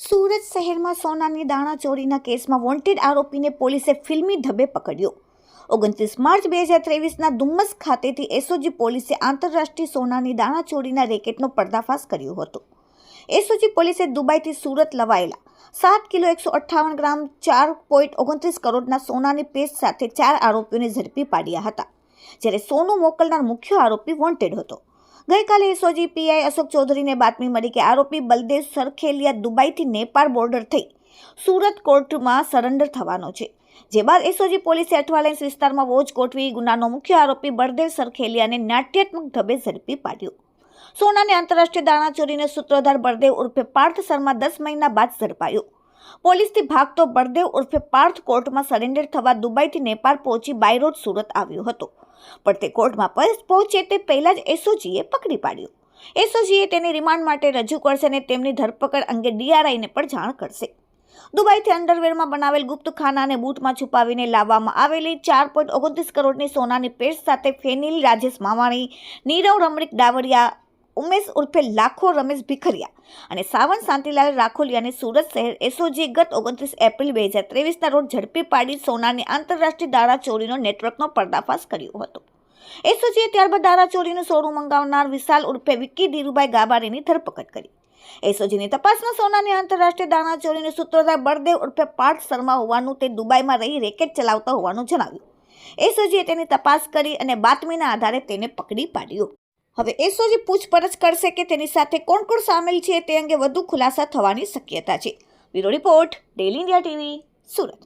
સુરત શહેરમાં સોનાની દાણા ચોરીના કેસમાં વોન્ટેડ આરોપીને પોલીસે ફિલ્મી ઢબે પકડ્યો. ઓગણત્રીસ માર્ચ બે હજાર ત્રેવીસના ડુમ્મસ ખાતેથી એસઓજી પોલીસે આંતરરાષ્ટ્રીય સોનાની દાણા ચોરીના રેકેટનો પર્દાફાશ કર્યો હતો. એસઓજી પોલીસે દુબઈથી સુરત લવાયેલા સાત કિલો એકસો અઠ્ઠાવન ગ્રામ ચાર પોઈન્ટ ઓગણત્રીસ કરોડના સોનાની પેસ્ટ સાથે ચાર આરોપીઓને ઝડપી પાડ્યા હતા, જ્યારે સોનું મોકલનાર મુખ્ય આરોપી વોન્ટેડ હતો. ગઈકાલે એસઓજી પીઆઈ અશોક ચૌધરીને બાતમી મળી કે આરોપી બલદેવ સરખેલિયા દુબઈથી નેપાળ બોર્ડર થઈ સુરત કોર્ટમાં સરેન્ડર થવાનો છે. જે બાદ એસઓજી પોલીસે અઠવાલાઇન્સ વિસ્તારમાં વોચ ગોઠવી ગુનાનો મુખ્ય આરોપી બળદેવ સરખેલિયાને નાટ્યાત્મક ઢબે ઝડપી પાડ્યો. સોનાની આંતરરાષ્ટ્રીય દાણાચોરીને સૂત્રધાર બળદેવ ઉર્ફે પાર્થ શર્મા દસ મહિના બાદ ઝડપાયો. પોલીસથી ભાગતો બળદેવ ઉર્ફે પાર્થ કોર્ટમાં સરેન્ડર થવા દુબઈથી નેપાળ પહોંચી બાયરોડ સુરત આવ્યો હતો. પણ તે કોર્ટમાં પહોંચે તે પહેલાં જ એસઓજીએ પકડી પાડ્યો. એસઓજીએ તેને રિમાન્ડ માટે રજૂ કરશે અને તેમની ધરપકડ અંગે ડીઆરઆઈને પણ જાણ કરશે. દુબઈથી અંડરવેરમાં બનાવેલ ગુપ્ત ખાનાને બૂટમાં છુપાવીને લાવવામાં આવેલી ચાર પોઈન્ટ ઓગણત્રીસ કરોડની સોનાની પેસ્ટ સાથે ફેનિલ રાજેશ માવાણી, નીરવ રમણીક ડાવરિયા ઉમેશ ઉર્ફે લાખો રમેશ ભીખરિયા અને સાવન શાંતિલાલ રાખોલિયાને સુરત શહેર એસઓજી ગત ઓગણત્રીસ એપ્રિલ બે હજાર ત્રેવીસના રોજ ઝડપી પાડી સોનાની આંતરરાષ્ટ્રીય દાણા ચોરીનો નેટવર્કનો પર્દાફાશ કર્યો હતો. એસઓજીએ ત્યારબાદ દાણા ચોરીનું સોનું મંગાવનાર વિશાલ ઉર્ફે વિક્કી ધીરુભાઈ ગાબારીની ધરપકડ કરી. એસઓજીની તપાસમાં સોનાની આંતરરાષ્ટ્રીય દાણા ચોરીનો સૂત્રધાર બળદેવ ઉર્ફે પાર્થ શર્મા હોવાનું તે દુબઈમાં રહી રેકેટ ચલાવતા હોવાનું જણાવ્યું. એસઓજીએ તેની તપાસ કરી અને બાતમીના આધારે તેને પકડી પાડ્યો. હવે એસઓજી પૂછપરછ કરશે કે તેની સાથે કોણ કોણ સામેલ છે તે અંગે વધુ ખુલાસા થવાની શક્યતા છે. Bureau report daily India TV, Surat.